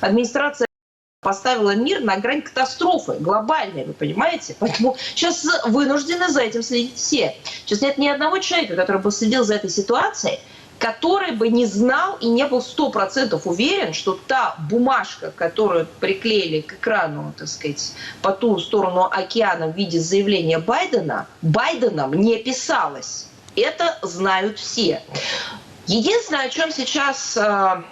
администрация поставила мир на грань катастрофы глобальной, вы понимаете? Поэтому сейчас вынуждены за этим следить все. Сейчас нет ни одного человека, который бы следил за этой ситуацией, который бы не знал и не был сто процентов уверен, что та бумажка, которую приклеили к экрану, так сказать, по ту сторону океана в виде заявления Байдена, Байденом не писалась. Это знают все. Единственное, о чем сейчас э,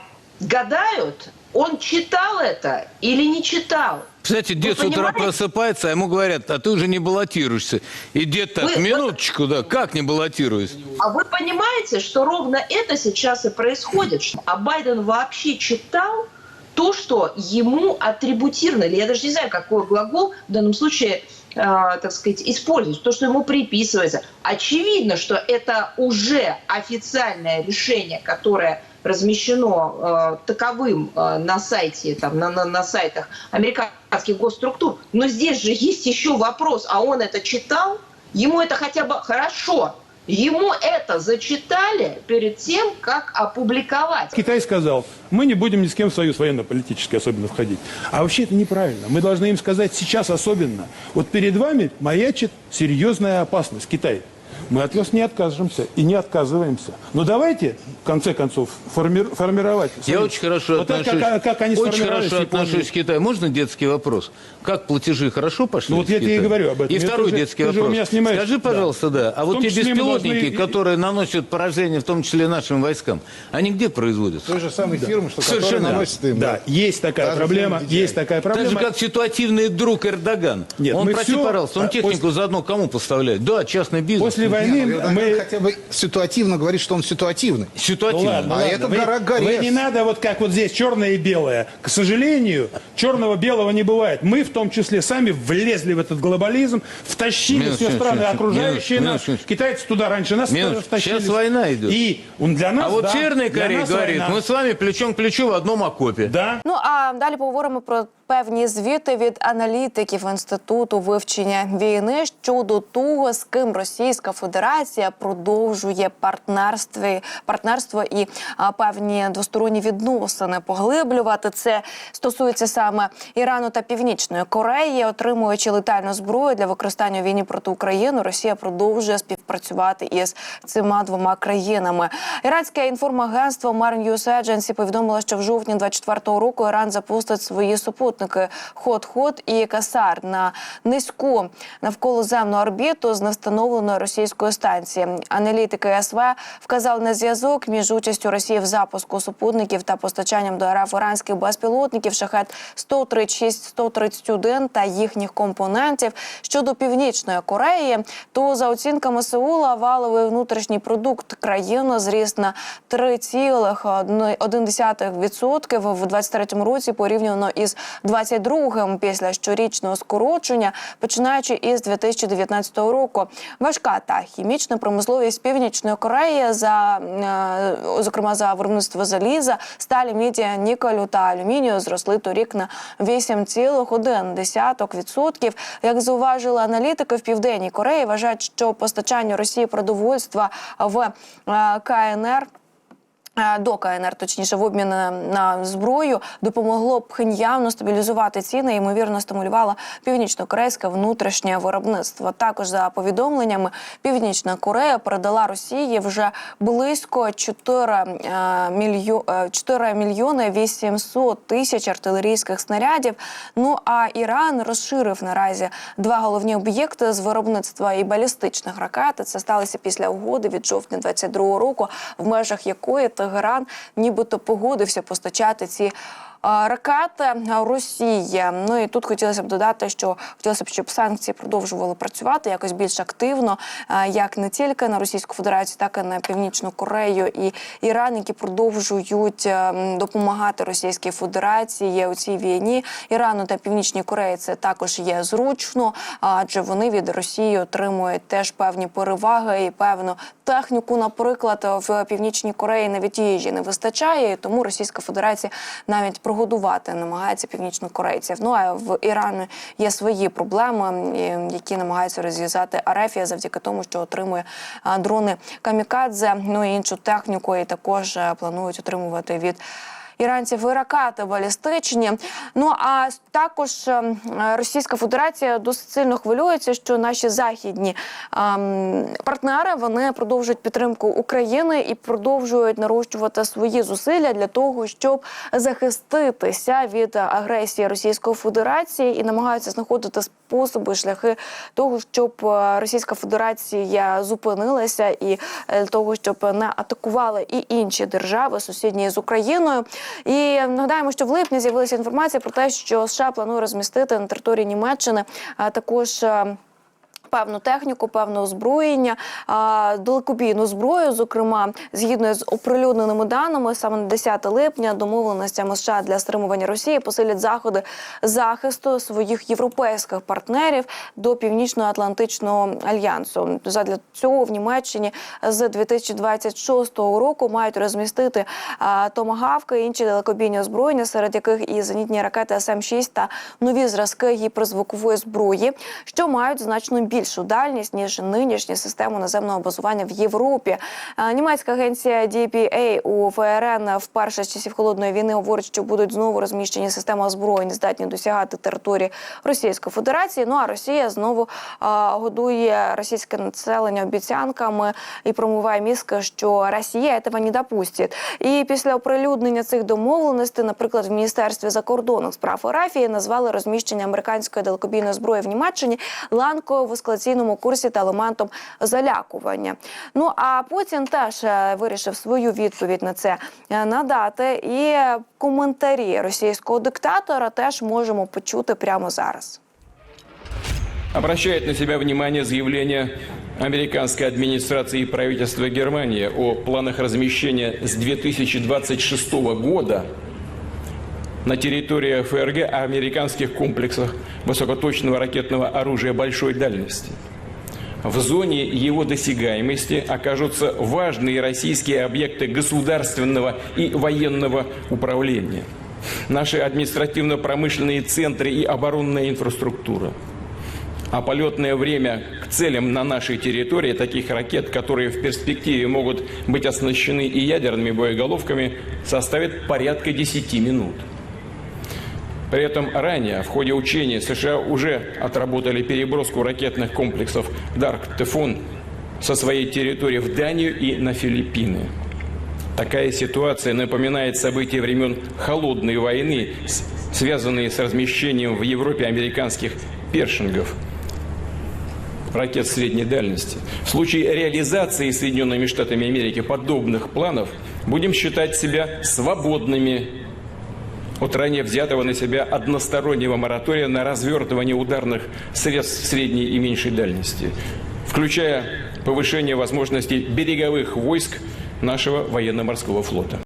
гадают, он читал это или не читал. Кстати, дед с Вы утра понимаете? просыпается, а ему говорят, а ты уже не баллотируешься. И дед так, Вы- минуточку, да, как не баллотируюсь? А вы понимаете, что ровно это сейчас и происходит? А Байден вообще читал то, что ему атрибутировали. Я даже не знаю, какой глагол в данном случае, э, так сказать, использовать. То, что ему приписывается. Очевидно, что это уже официальное решение, которое размещено э, таковым э, на сайте, там, на, на, на сайтах американских госструктур. Но здесь же есть еще вопрос, а он это читал? Ему это хотя бы хорошо. Ему это зачитали перед тем, как опубликовать. Китай сказал, мы не будем ни с кем в союз военно-политический особенно входить. А вообще это неправильно. Мы должны им сказать сейчас особенно. Вот перед вами маячит серьезная опасность Китай. Мы от вас не откажемся и не отказываемся. Но давайте, в конце концов, форми- формировать. Я очень хорошо Вот так, отношусь. как, как они очень хорошо отношусь к Китаю. Можно детский вопрос? Как платежи хорошо пошли? Ну, вот я тебе и говорю об этом. И второй же- детский ты же у вопрос. меня снимаешь. Скажи, Да. пожалуйста, да. А В вот те беспилотники, должны- которые наносят поражение, в том числе нашим войскам, они где производятся? той же самой фирмы, что Совершенно. наносит им. Да, есть такая Та же проблема. Есть такая Так проблема. же, как ситуативный друг Эрдоган. Нет, он, прости, всё- пожалуйста, он а, технику после- заодно кому поставляет? Да, частный бизнес. После Войны ну, Эрдоган мы... хотя бы ситуативно говорит, что он ситуативный. Ну Ситуативно. ладно, А ладно. это вы, гора горец. вы не надо вот как вот здесь черное и белое. К сожалению, черного-белого не бывает. Мы в том числе сами влезли в этот глобализм, втащили Минуточку, все страны минуточку, окружающие минуточку, нас. минуточку. Китайцы туда раньше нас Минуточку. втащили. Сейчас война идет. И он для нас, А вот да, Северная для Корея говорит, война. мы с вами плечом к плечу в одном окопе. Да. Ну а далі поговоримо про певні звіти від аналітиків інституту вивчення війни щодо того, з ким Російська Федерація продовжує партнерство, партнерство і а, певні двосторонні відносини поглиблювати. Це стосується саме Ірану та Північної Кореї, отримуючи летальну зброю для використання війні проти України. Росія продовжує співпрацювати із цими двома країнами. Іранське інформагентство News Agency повідомило, що в жовтні 24-го року Іран запустить свої супутники Хот-Хот і Касар на низьку навколоземну орбіту з невстановленої російської станції. Аналітики СВ вказали на зв'язок між участю Росії в запуску супутників та постачанням до РФ іранських безпілотників шахет 136-131 та їхніх компонентів щодо північної Кореї. То за оцінками Сеула валовий внутрішній продукт країни зріс на 3,1% в 2023 році порівняно із 22-м після щорічного скорочення, починаючи із 2019 року. Важка та хімічна промисловість північної Кореї за е, зокрема за виробництво заліза, сталі, мідія, нікелю та алюмінію зросли торік на 8,1%. Як зауважили аналітики в південній Кореї, вважають, що постачання Росії продовольства в е, КНР. Е, До КНР, точніше, в обмін на, на зброю допомогло Пхеньяну стабілізувати ціни і ймовірно стимулювало північно-корейське внутрішнє виробництво. Також за повідомленнями, Північна Корея передала Росії вже близько 4, е, мільйо, е, 4 мільйони 800 тисяч артилерійських снарядів. Ну а Іран розширив наразі два головні об'єкти з виробництва і балістичних ракет. Це сталося після угоди від жовтня 22 року, в межах якої Тегеран нібито погодився постачати ці. Ракети Росії. Ну і тут хотілося б додати, що хотілося б, щоб санкції продовжували працювати якось більш активно, як не тільки на Російську Федерацію, так і на Північну Корею і Іран, які продовжують допомагати Російській Федерації у цій війні. Ірану та Північній Кореї це також є зручно, адже вони від Росії отримують теж певні переваги і певну техніку. Наприклад, в Північній Кореї навіть їжі не вистачає, тому Російська Федерація навіть прогодувати намагається північнокорейців. Ну а в Ірані є свої проблеми, які намагаються розв'язати Арефія завдяки тому, що отримує дрони камікадзе, ну і іншу техніку, і також е, планують отримувати від. Іранців і балістичні. Ну а також ем, Російська Федерація досить сильно хвилюється, що наші західні ем, партнери вони продовжують підтримку України і продовжують нарощувати свої зусилля для того, щоб захиститися від агресії Російської Федерації і намагаються знаходити способи, шляхи того, щоб е, Російська Федерація зупинилася і е, для того, щоб не атакували і інші держави сусідні з Україною. І нагадаємо, що в липні з'явилася інформація про те, що США планує розмістити на території Німеччини також. Певну техніку, певне озброєння, далекобійну зброю, зокрема, згідно з оприлюдненими даними, саме на 10 липня домовленостями США для стримування Росії посилять заходи захисту своїх європейських партнерів до Північно-Атлантичного альянсу. Задля цього в Німеччині з 2026 року мають розмістити томагавки, інші далекобійні озброєння, серед яких і зенітні ракети СМ-6 та нові зразки гіперзвукової зброї, що мають значно більшу дальність ніж нинішні системи наземного базування в Європі. Німецька агенція DPA у ФРН вперше з часів холодної війни говорить, що будуть знову розміщені системи озброєнь, здатні досягати території Російської Федерації. Ну а Росія знову а, годує російське населення обіцянками і промиває мізки, що Росія цього не допустить. І після оприлюднення цих домовленостей, наприклад, в міністерстві закордонних справ Арафії назвали розміщення американської далекобійної зброї в Німеччині ланкою в ескалаційному курсі та елементом залякування. Ну а Путін теж е, вирішив свою відповідь на це е, надати. І коментарі російського диктатора теж можемо почути прямо зараз. обращает на себя внимание заявление американской администрации и правительства Германии о планах размещения с 2026 года на территории ФРГ американских комплексах высокоточного ракетного оружия большой дальности. В зоне его досягаемости окажутся важные российские объекты государственного и военного управления, наши административно-промышленные центры и оборонная инфраструктура – а полетное время к целям на нашей территории таких ракет, которые в перспективе могут быть оснащены и ядерными боеголовками, составит порядка 10 минут. При этом ранее в ходе учений США уже отработали переброску ракетных комплексов «Дарк Тефон» со своей территории в Данию и на Филиппины. Такая ситуация напоминает события времен Холодной войны, связанные с размещением в Европе американских першингов – ракет средней дальности. В случае реализации Соединенными Штатами Америки подобных планов будем считать себя свободными от ранее взятого на себя одностороннего моратория на развертывание ударных средств средней и меньшей дальности, включая повышение возможностей береговых войск нашего военно-морского флота.